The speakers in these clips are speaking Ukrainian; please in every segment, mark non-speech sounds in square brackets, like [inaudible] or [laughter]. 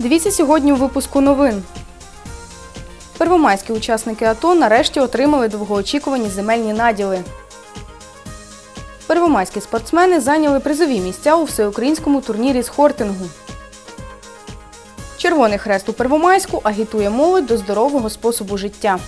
Дивіться сьогодні у випуску новин. Первомайські учасники АТО нарешті отримали довгоочікувані земельні наділи. Первомайські спортсмени зайняли призові місця у всеукраїнському турнірі з хортингу. Червоний хрест у Первомайську агітує молодь до здорового способу життя.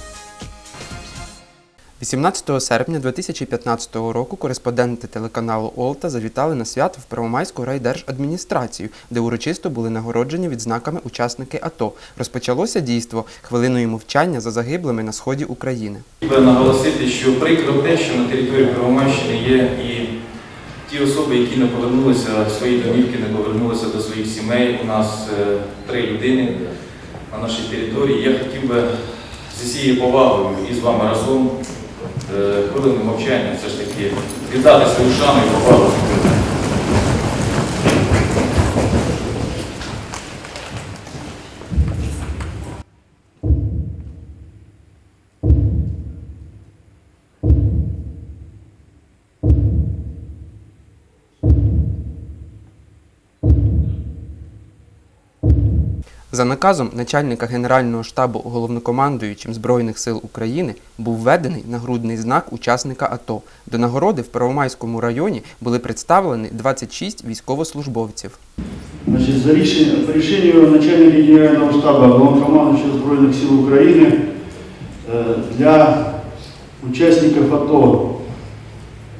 18 серпня 2015 року кореспонденти телеканалу Олта завітали на свято в Первомайську райдержадміністрацію, де урочисто були нагороджені відзнаками учасники АТО. Розпочалося дійство хвилиною мовчання за загиблими на сході України. Би наголосити, що прикро те, що на території Первомайщини є і ті особи, які не повернулися в свої домівки, не повернулися до своїх сімей. У нас е, три людини на нашій території. Я хотів би зі всією повагою і з вами разом хвилину мовчання все ж таки віддати свою шану і повагу. За наказом начальника Генерального штабу головнокомандуючим Збройних сил України був введений нагрудний знак учасника АТО. До нагороди в Первомайському районі були представлені 26 військовослужбовців. Значить, за рішення, по рішенню начальника Генерального штабу Головнокомандуючого Збройних сил України е, для участников АТО,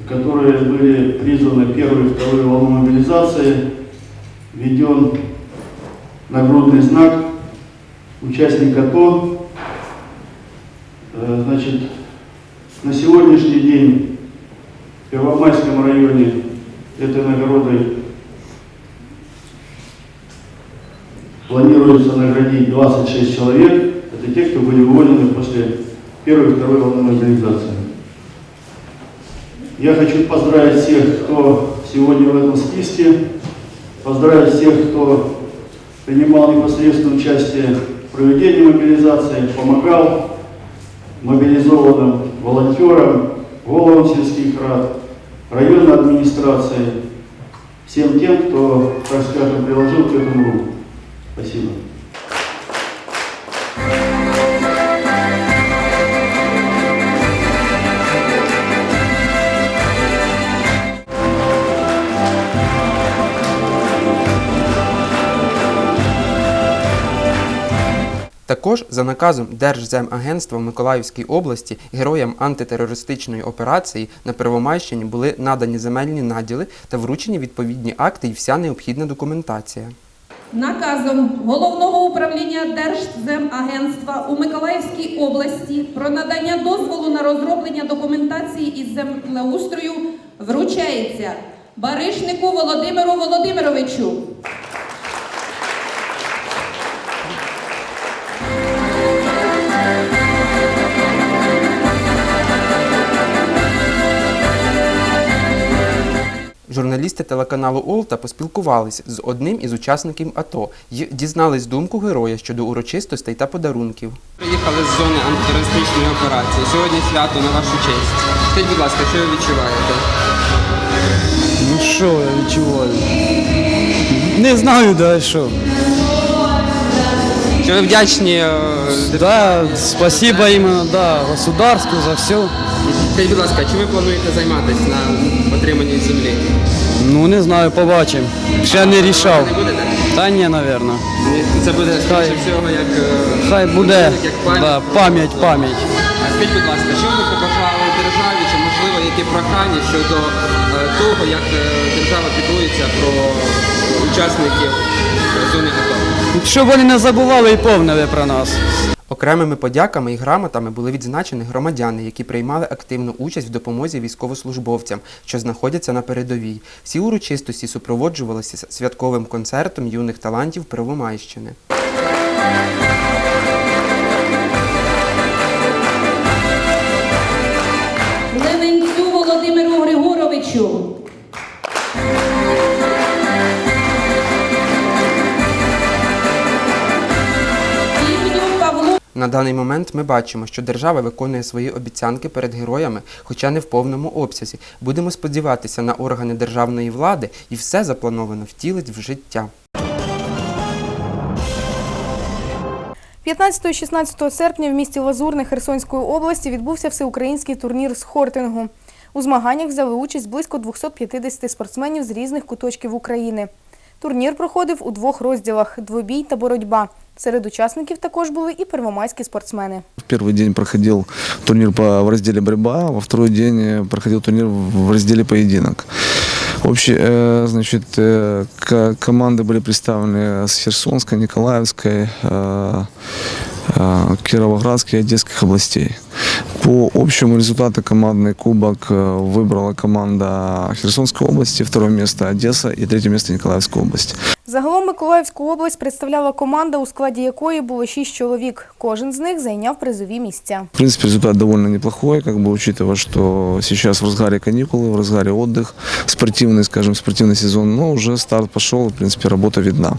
которые были призваны первой и второй волну мобилизации, введен нагрудный знак участник АТО. Э, Значит, на сегодняшний день в Первомайском районе этой наградой Планируется наградить 26 человек. Это те, кто были уволены после первой и второй волны мобилизации. Я хочу поздравить всех, кто сегодня в этом списке, поздравить всех, кто принимал непосредственное участие в проведении мобилизации, помогал мобилизованным волонтерам, головам сельских рад, районной администрации, всем тем, кто, так скажем, приложил к этому руку. Спасибо. Також за наказом Держземагентства в Миколаївській області героям антитерористичної операції на Первомайщині були надані земельні наділи та вручені відповідні акти і вся необхідна документація. Наказом Головного управління Держземагентства у Миколаївській області про надання дозволу на розроблення документації із землеустрою вручається Баришнику Володимиру Володимировичу. Журналісти телеканалу Олта поспілкувались з одним із учасників АТО і дізнались думку героя щодо урочистостей та подарунків. Приїхали з зони антитерористичної операції. Сьогодні свято на вашу честь. Скажіть, будь ласка, що ви відчуваєте? Ну що я відчуваю? Не знаю, да що. Чи ви вдячні? е, Да, спасибо іменно, да, государству за все. Скажіть, будь ласка, чи ви плануєте займатися на отриманні землі? Ну не знаю, побачимо. Ще не рішав. Не будете? Та ні, напевно. Це буде скоріше всього як е, Хай буде як пам'ять. да, пам'ять, пам'ять. А скажіть, будь ласка, що ви побажали державі, чи можливо які прохання щодо е, того, як е, держава піклується про учасників зони АТО? Щоб вони не забували і повнили про нас. Окремими подяками і грамотами були відзначені громадяни, які приймали активну участь в допомозі військовослужбовцям, що знаходяться на передовій. Всі урочистості супроводжувалися святковим концертом юних талантів Первомайщини. На даний момент ми бачимо, що держава виконує свої обіцянки перед героями, хоча не в повному обсязі. Будемо сподіватися на органи державної влади і все заплановано втілить в життя. 15-16 серпня в місті Лазурне Херсонської області відбувся всеукраїнський турнір з хортингу. У змаганнях взяли участь близько 250 спортсменів з різних куточків України. Турнір проходив у двох розділах двобій та боротьба. Серед учасників також були і первомайські спортсмени. В первый день проходил турнир по, в разделе борьба, во второй день э, проходил турнир в разделе поединок. Общие, э, значит, э, ко- команды были представлены с Херсонской, Николаевской, э, э, Кировоградской и Одесских областей. По общему результату командный кубок э, выбрала команда Херсонской области, второе место Одесса и третье место Николаевской области. Загалом Миколаївську область представляла команда, у складі якої було шість чоловік. Кожен з них зайняв призові місця. В принципе, результат довольно неплохой, как бы учитывая, что сейчас в разгаре каникулы, в разгаре отдых, спортивный, скажем, спортивный сезон, но уже старт пошел, в принципе, работа видна.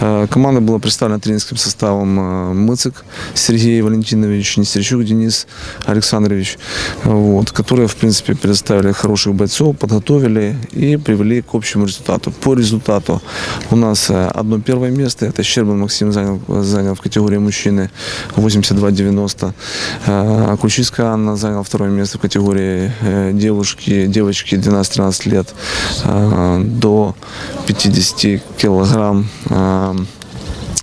Э, Команда была представлена тренерским составом э, Мыцик Сергей Валентинович, Нестерчук Денис Александрович, вот, которые, в принципе, предоставили хороших бойцов, подготовили и привели к общему результату. По результату у нас э, одно первое место, это Щербан Максим занял, занял в категории мужчины 82-90. Э, Ключицкая Анна заняла второе место в категории э, девушки, девочки 12-13 лет до 50 килограмм.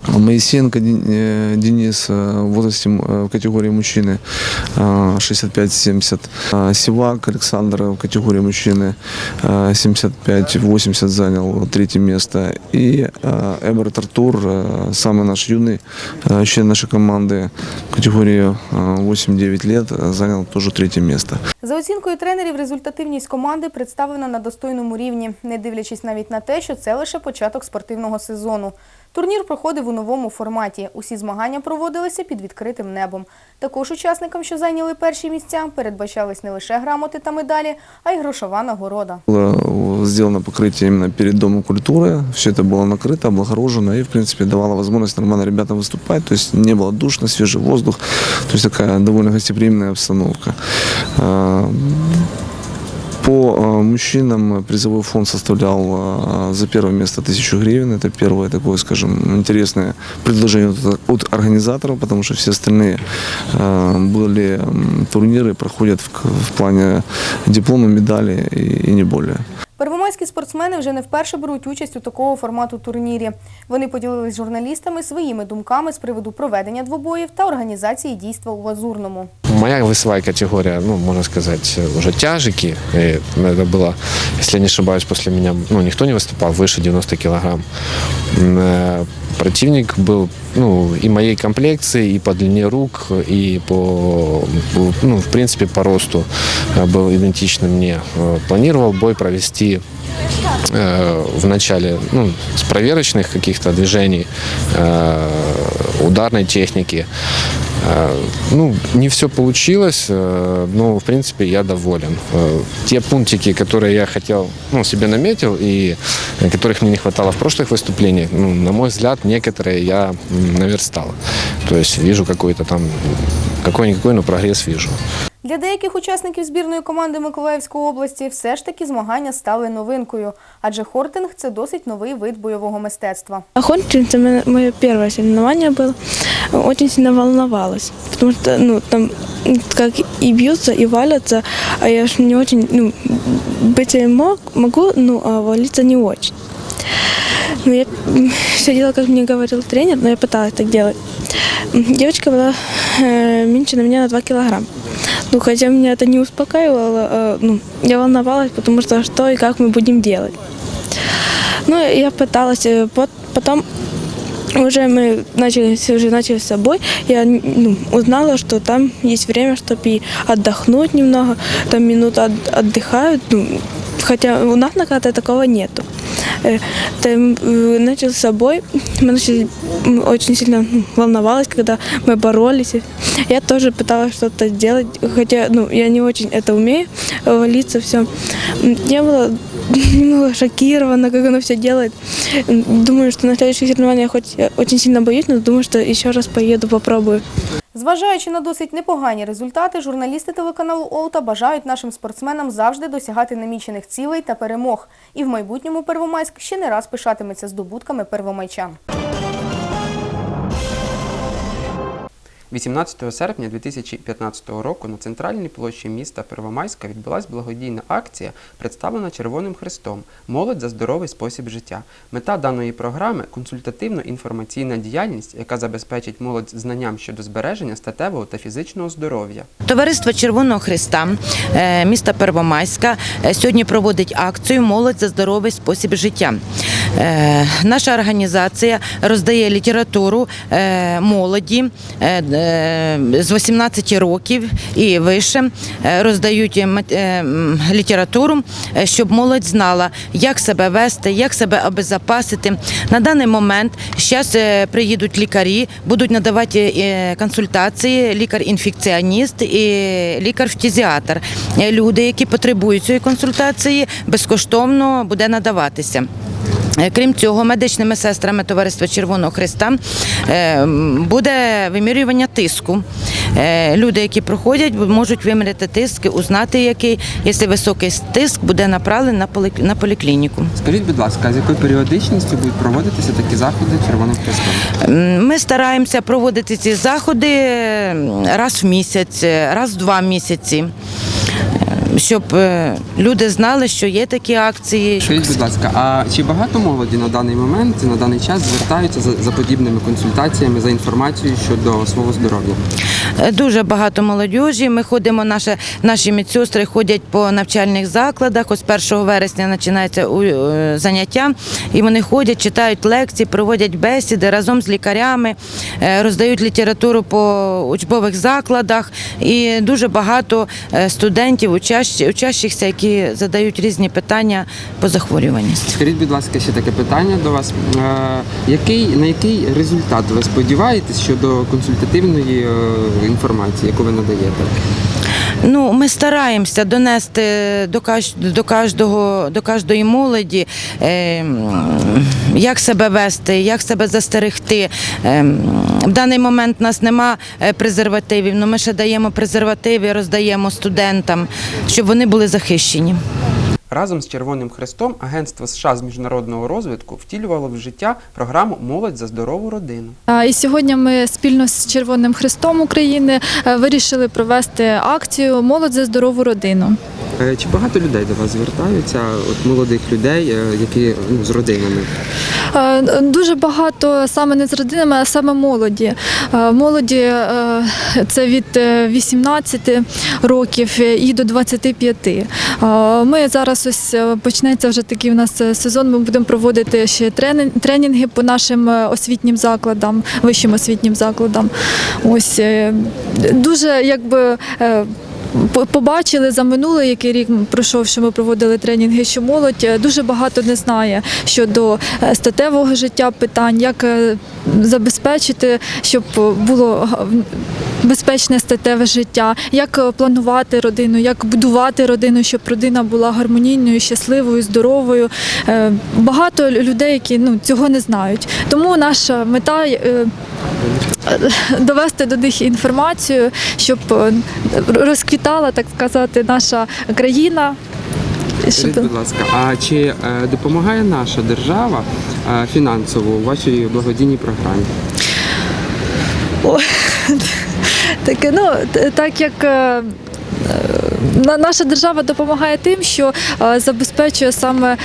Э, Моисенко Ден- э, Денис э, в возрасте м- э, в категории мужчины э, 65-70. Э, Сивак Александр в категории мужчины э, 75-80 занял третье место. И э, Эберт Артур, э, самый наш юный э, член нашей команды в категории э, 8-9 лет, э, занял тоже третье место. За оцінкою тренерів, результативність команди представлена на достойному рівні, не дивлячись навіть на те, що це лише початок спортивного сезону. Турнір проходив у новому форматі. Усі змагання проводилися під відкритим небом. Також учасникам, що зайняли перші місця, передбачались не лише грамоти та медалі, а й грошова нагорода. Было сделано покрытие именно перед Домом культуры. Все это было накрыто, облагорожено и, в принципе, давало возможность нормально ребятам выступать. То есть не было душно, свежий воздух. То есть такая довольно гостеприимная обстановка. А, По э, мужчинам призовой фонд составлял э, за первое место 1000 гривен. Это первое такое, скажем, интересное предложение от- от организаторов, потому что все остальные э, были м, турниры, проходят в, к- в плане диплома, медали и, и не более. Первомайські спортсмени вже не вперше беруть участь у такого формату турнірі. Вони поділились з журналістами своїми думками з приводу проведення двобоїв та організації дійства у Лазурному. Моя весовая категория, ну, можно сказать, уже тяжики. И это было, если я не ошибаюсь, после меня, ну, никто не выступал выше 90 килограмм. М, э, Противник был, ну, и моей комплекции, и по длине рук, и по, ну, в принципе, по росту э, был идентичным мне. Э, Планировал бой провести э, в начале ну, с проверочных каких-то движений, э, ударной техники. Э, Ну, не все получилось, но, в принципе, я доволен. Те пунктики, которые я хотел, ну, себе наметил и которых мне не хватало в прошлых выступлениях, ну, на мой взгляд, некоторые я наверстал. То есть вижу какой-то там, какой-никакой, но прогресс вижу. Для деяких учасників збірної команди Миколаївської області все ж таки змагання стали новинкою, адже хортинг це досить новий вид бойового мистецтва. Охотница мое первое соревнование было. Очень сильно волновалась, потому что ну там м, как и бьются, и валятся, а я ж не очень, ну, быть я мог, могу, ну, а валиться не очень. Ну, я все делала, как мне говорил тренер, но я пыталась так делать. Девочка была э, меньше на меня на 2 килограмма. Ну, хотя меня это не успокаивало, э, ну, я волновалась, потому что что и как мы будем делать. Ну, я пыталась, э, пот- потом уже мы начали, уже начали с собой, я ну, узнала, что там есть время, чтобы и отдохнуть немного, там минуту от- отдыхают, ну, хотя у нас на карте такого нету. Э, Там э, начал с собой, мы начали, м, очень сильно ну, волновалась, когда мы боролись. Я тоже пыталась что-то сделать, хотя ну, я не очень это умею, э, валиться все. Я была [laughs] немного шокирована, как она все делает. Думаю, что на следующих соревнованиях хоть я очень сильно боюсь, но думаю, что еще раз поеду, попробую. Зважаючи на досить непогані результати, журналісти телеканалу Олта бажають нашим спортсменам завжди досягати намічених цілей та перемог. І в майбутньому Первомайськ ще не раз пишатиметься здобутками первомайчан. 18 серпня 2015 року на центральній площі міста Первомайська відбулася благодійна акція, представлена Червоним Хрестом Молодь за здоровий спосіб життя. Мета даної програми консультативно-інформаційна діяльність, яка забезпечить молодь знанням щодо збереження статевого та фізичного здоров'я. Товариство Червоного Христа е, міста Первомайська е, сьогодні проводить акцію Молодь за здоровий спосіб життя. Е, Наша організація роздає літературу молоді з 18 років і вище. Е, Роздають е, е, літературу, е, щоб молодь знала, як себе вести, як себе обезопасити. На даний момент зараз приїдуть лікарі, будуть надавати е, консультації, лікар-інфекціоніст і лікар-фтізіатр. Е, Люди, які потребують цієї консультації, безкоштовно буде надаватися. Е, Крім цього, медичними сестрами Товариства Червоного Христа е, буде вимірювання тиску. Е, Люди, які проходять, можуть виміряти тиск, узнати який. Якщо високий тиск, буде направлений на поліклініку. Скажіть, будь ласка, з якою періодичністю будуть проводитися такі заходи Червоним Хрестом? М, Ми стараємося проводити ці заходи раз в місяць, раз в два місяці, щоб е, люди знали, що є такі акції. Скажіть, будь ласка, а чи багато молоді на даний момент, на даний час звертаються за, за подібними консультаціями, за інформацією щодо свого здоров'я? Е, Дуже багато молодіжі. Ми ходимо, наші, наші медсестри ходять по навчальних закладах. Ось 1 вересня починається е, заняття, і вони ходять, читають лекції, проводять бесіди разом з лікарями, роздають літературу по учбових закладах. І дуже багато студентів, учащ- учащихся, які задають різні питання по захворюваності. Скажіть, будь ласка, ще таке питання до вас. Е, який, на який результат ви сподіваєтесь щодо консультативної е, інформації, яку ви надаєте? Ну, ми стараємося донести до до кожного до кожної молоді, е, як себе вести, як себе застерегти. Е, В даний момент у нас нема е, презервативів, але ми ще даємо презервативи, роздаємо студентам, щоб вони були захищені. Разом з Червоним Хрестом Агентство США з міжнародного розвитку втілювало в життя програму Молодь за здорову родину. І сьогодні ми спільно з Червоним Хрестом України е, вирішили провести акцію Молодь за здорову родину. Е, Чи багато людей до вас звертаються, от молодих людей, е, які ну, з родинами? Е, Дуже багато саме не з родинами, а саме молоді. Молоді це від е, 18 років і до 25. Е, Ми зараз ось почнеться вже такий у нас сезон. Ми будемо проводити ще тренінги по нашим освітнім закладам, вищим освітнім закладам. Ось дуже якби. По- Побачили за минулий який рік пройшов, що ми проводили тренінги, що молодь е, дуже багато не знає щодо е, статевого життя питань, як е, забезпечити, щоб було безпечне статеве життя, як планувати родину, як будувати родину, щоб родина була гармонійною, щасливою, здоровою. Багато людей, які ну, цього не знають. Тому наша мета. Довести до них інформацію, щоб е, розквітала, так сказати, наша країна. Скажіть, будь ласка, а чи е, допомагає наша держава е, фінансово у вашій благодійній програмі? О, [laughs] таке, ну, так як на- наша держава допомагає тим, що забезпечує саме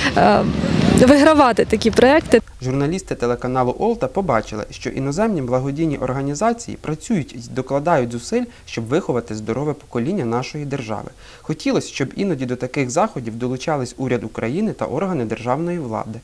вигравати такі проекти. Журналісти телеканалу Олта побачили, що іноземні благодійні організації працюють і докладають зусиль, щоб виховати здорове покоління нашої держави. Хотілося, щоб іноді до таких заходів долучались уряд України та органи державної влади.